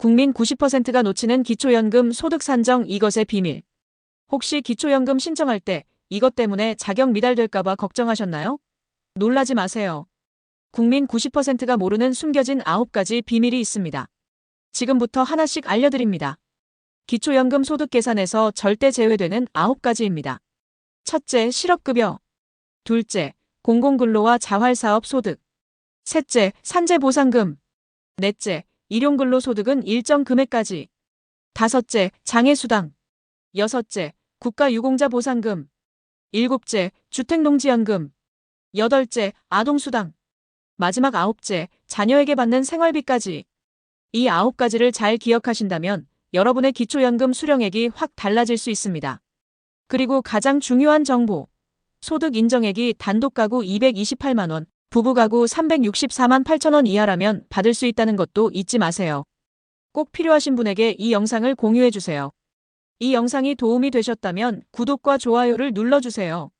국민 90%가 놓치는 기초연금 소득 산정 이것의 비밀. 혹시 기초연금 신청할 때 이것 때문에 자격 미달될까봐 걱정하셨나요? 놀라지 마세요. 국민 90%가 모르는 숨겨진 9가지 비밀이 있습니다. 지금부터 하나씩 알려드립니다. 기초연금 소득 계산에서 절대 제외되는 9가지입니다. 첫째, 실업급여. 둘째, 공공근로와 자활사업 소득. 셋째, 산재보상금. 넷째, 일용근로소득은 일정 금액까지. 다섯째, 장애수당. 여섯째, 국가유공자보상금. 일곱째, 주택농지연금. 여덟째, 아동수당. 마지막 아홉째, 자녀에게 받는 생활비까지. 이 아홉 가지를 잘 기억하신다면 여러분의 기초연금 수령액이 확 달라질 수 있습니다. 그리고 가장 중요한 정보. 소득 인정액이 단독 가구 228만원, 부부 가구 364만 8천원 이하라면 받을 수 있다는 것도 잊지 마세요. 꼭 필요하신 분에게 이 영상을 공유해주세요. 이 영상이 도움이 되셨다면 구독과 좋아요를 눌러주세요.